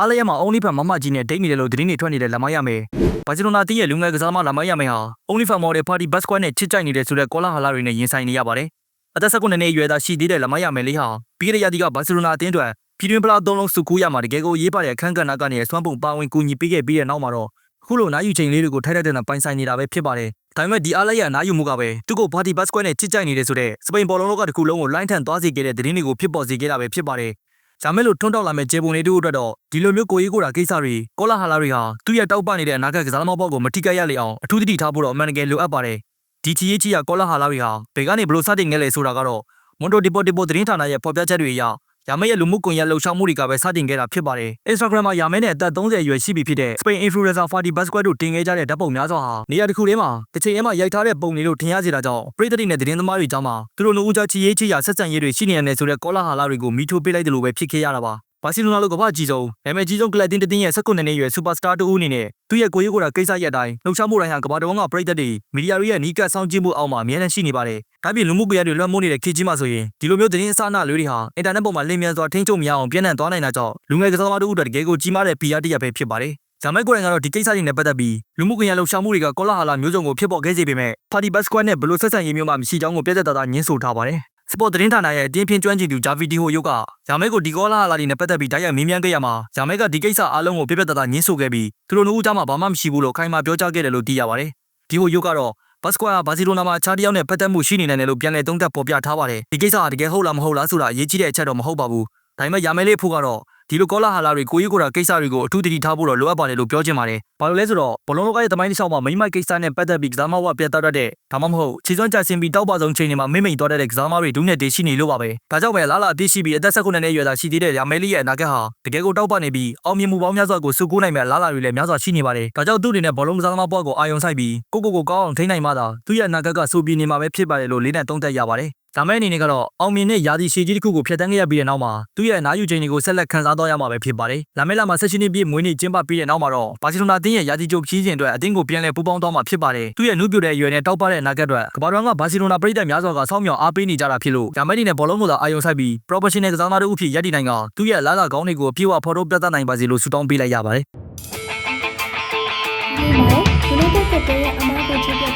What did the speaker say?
အားလျက်မှာအုံးလီဖန်မမကြီးနဲ့ဒိတ်နေတယ်လို့သတင်းတွေထွက်နေတယ်လက်မရမယ်ဘာစီလိုနာတင်းရဲ့လူငယ်ကစားသမားလက်မရမယ်ဟာအုံးလီဖန်မော်ဒယ်ပါတီဘတ်စကွတ်နဲ့ချစ်ကြိုက်နေတဲ့ဆိုတဲ့ကောလာဟာလာတွေနဲ့ရင်ဆိုင်နေရပါတယ်အသက်19နှစ်အရွယ်သားရှိသေးတဲ့လက်မရမယ်လေးဟာပြီးခဲ့တဲ့ရာသီကဘာစီလိုနာအသင်းအတွက်ပြည်တွင်းပလာသုံးလုံးစုကူးရမှာတကယ်ကိုရေးပါတဲ့အခန်းကဏ္ဍကနေဆွမ်းပုံပါဝင်ကူညီပေးခဲ့ပြီးတဲ့နောက်မှာတော့အခုလိုနာယူချိန်လေးတွေကိုထိုက်တဲ့တဲ့နဲ့ပိုင်ဆိုင်နေတာပဲဖြစ်ပါတယ်ဒါပေမဲ့ဒီအားလျက်နာယူမှုကပဲသူ့ကိုပါတီဘတ်စကွတ်နဲ့ချစ်ကြိုက်နေတဲ့ဆိုတဲ့စပိန်ဘောလုံးလောကတစ်ခုလုံးကိုလိုင်းထန်သွားစေခဲ့တဲ့သတင်းတွေကိုဖြစ်ပေါ်စေခဲ့တာပဲဖြစ်ပါတယ်။ ဒါမဲ့လို့ထွန်းတောက်လာမဲ့ဂျေပုံလေးတို့အတွက်တော့ဒီလိုမျိုးကိုကြီးကိုတာကိစ္စတွေကောလာဟာလာတွေဟာသူ့ရဲ့တောက်ပနေတဲ့အနာဂတ်ကစားသမားဘောကိုမထိခိုက်ရလေအောင်အထူးသတိထားဖို့တော့အမှန်တကယ်လိုအပ်ပါတယ်။ဒီချီရေးချီရကောလာဟာလာတွေဟာဘယ်ကနေဘလို့စတင်ခဲ့လဲဆိုတာကတော့မွန်တိုဒီပိုဒီပိုသတင်းဌာနရဲ့ဖော်ပြချက်တွေအရ ယာမဲရဲ့လူမှုကွန်ရက်လှုပ်ရှားမှုတွေကပဲစတင်ခဲ့တာဖြစ်ပါတယ်။ Instagram မှာယာမဲနဲ့အသက်30အရွယ်ရှိပြီဖြစ်တဲ့ Spain influencer Fati Basquet တို့တင်ခဲ့ကြတဲ့ဓာတ်ပုံများစွာဟာနေရာတစ်ခုထဲမှာတစ်ချိန်ထဲမှာရိုက်ထားတဲ့ပုံတွေလို့ထင်ရစေတာကြောင့်ပရိသတ်တွေနဲ့သတင်းသမားတွေကြားမှာသူတို့လူဦးကြားချီရေးချီရာဆက်ဆံရေးတွေရှိနေရတယ်ဆိုတဲ့ကောလာဟာလာတွေကိုမီးထိုးပေးလိုက်တယ်လို့ပဲဖြစ်ခဲ့ရတာပါ။ ဘာစီလိုနာလိုကမ္ဘာကြီးဆုံးနာမည်ကြီးဆုံးကလပ်တင်းတင်းရဲ့၁၉နှစ်အရွယ်စူပါစတာတူဦးအနေနဲ့သူ့ရဲ့ကိုရေးကိုယ်တာကိစ္စရက်တိုင်းလှုပ်ရှားမှုတိုင်းဟာကမ္ဘာတော်ကပရိသတ်တွေမီဒီယာတွေရဲ့နီးကပ်ဆောင်ကြည့်မှုအောက်မှာအများနဲ့ရှိနေပါတယ်။ဒါပြင်လူမှုကွန်ရက်တွေလွှမ်းမိုးနေတဲ့ခေတ်ကြီးမှာဆိုရင်ဒီလိုမျိုးသတင်းအစအနလေးတွေဟာအင်တာနက်ပေါ်မှာလင်းမြန်စွာထိန်းချုပ်မရအောင်ပြန့်နှံ့သွားနိုင်တာကြောင့်လူငယ်ကစားသမားတို့အတွက်တကယ်ကိုကြီးမားတဲ့ PR တစ်ရပ်ပဲဖြစ်ပါတယ်။ဇာမဲကိုယ်တိုင်ကတော့ဒီကိစ္စတွေနဲ့ပတ်သက်ပြီးလူမှုကွန်ရက်လှုပ်ရှားမှုတွေကကောလာဟာလာမျိုးစုံကိုဖြစ်ပေါ်ခဲ့စေပေမဲ့ Party Bus Squad နဲ့ဘလို့ဆက်ဆံရေးမျိုးမှမရှိကြောင်းကိုပြတ်သက်သားသားညှင်းဆိုထားပါတယ်။ စပေါ်သတင်းဌာနရဲ့အတင်းဖြင်းကျွမ်းကျင်သူဂျာဗီတီဟိုယုတ်ကဇာမဲကိုဒီကောလာဟာလာတွေနဲ့ပတ်သက်ပြီးတိုက်ရိုက်မေးမြန်းခဲ့ရမှာဇာမဲကဒီကိစ္စအားလုံးကိုပြတ်ပြတ်သားသားညှင်းဆိုခဲ့ပြီးသူတို့နှစ်ဦးကြားမှာဘာမှမရှိဘူးလို့ခိုင်မာပြောကြားခဲ့တယ်လို့သိရပါတယ်။ဒီဟိုယုတ်ကတော့ဘတ်စကွာဘာစီလိုနာမှာအခြားတစ်ယောက်နဲ့ပတ်သက်မှုရှိနေနိုင်တယ်လို့ပြန်လည်သုံးသပ်ပေါ်ပြထားပါတယ်။ဒီကိစ္စဟာတကယ်ဟုတ်လားမဟုတ်လားဆိုတာအရေးကြီးတဲ့အချက်တော့မဟုတ်ပါဘူး။ဒါပေမဲ့ယာမဲလေးဖို့ကတော့ ဒီလိုကောလာဟာလာတွေကိုကြီးကိုယ်တာကိစ္စတွေကိုအထူးတတိထားဖို့တော့လိုအပ်ပါတယ်လို့ပြောချင်ပါတယ်။ဘာလို့လဲဆိုတော့ဘလုံးလောကရဲ့တမိုင်းတစ်လျှောက်မှာမိမ့်မိုက်ကိစ္စနဲ့ပတ်သက်ပြီးကစားမဝပြတ်တောက်တတ်တဲ့ဒါမှမဟုတ်ခြေစွမ်းကြဆင်းပြီးတောက်ပါဆုံးချိန်တွေမှာမိမ့်မိန်သွားတတ်တဲ့ကစားမတွေဒုနဲ့တေးရှိနေလို့ပါပဲ။ဒါကြောင့်ပဲလာလာအသိရှိပြီးအသက်16နှစ်အရွယ်သားရှိသေးတဲ့ယာမဲလေးရဲ့အနာဂတ်ဟာတကယ်ကိုတောက်ပနေပြီးအောင်မြင်မှုပေါင်းများစွာကိုစုကိုးနိုင်မဲ့လာလာတွေလည်းများစွာရှိနေပါတယ်။ဒါကြောင့်သူ့အနေနဲ့ဘလုံးကစားသမားဘဝကိုအာရုံစိုက်ပြီးကိုကိုကိုကောင်းအောင်ထိန်းနိုင်မှသာသူ့ရဲ့အနာဂတ်ကစူပြင်းနေမှာပဲဖြစ်ပါတယ်လို့လေးနဲ့သုံးသပ်ရပါတယ်။ ဒါမဲ့အနေနဲ့ကတော့အောင်မြင်တဲ့ယာတီရှည်ကြီးတစ်ခုကိုဖျက်ဆီးခဲ့ရပြီးတဲ့နောက်မှာသူ့ရဲ့အနားယူချိန်တွေကိုဆက်လက်ခန်းစားသွားရမှာပဲဖြစ်ပါတယ်။လာမယ့်လမှာဆက်ရှင်နေပြည့်မွေးနေ့ကျင်းပပြီးတဲ့နောက်မှာတော့ဘာစီလိုနာအသင်းရဲ့ယာတီချုပ်ခီးစဉ်အတွက်အသင်းကိုပြန်လည်ပူးပေါင်းသွားမှာဖြစ်ပါတယ်။သူ့ရဲ့နှုတ်ပြတဲ့အရွယ်နဲ့တောက်ပတဲ့အနာဂတ်အတွက်ကမ္ဘာတော်ကဘာစီလိုနာပြည်သက်များစွာကစောင့်မျှော်အားပေးနေကြတာဖြစ်လို့ဒါမဲ့ဒီနဲ့ဘောလုံးကိုသာအာရုံစိုက်ပြီး professional ကစားသမားတို့အဖြစ်ရပ်တည်နိုင်ကသူ့ရဲ့လာလာကောင်းတွေကိုအပြည့်အဝဖော်ထုတ်ပြသနိုင်ပါစေလို့ဆုတောင်းပေးလိုက်ရပါတယ်။ဒီမှာ United ကတည်းကအမားကိုချ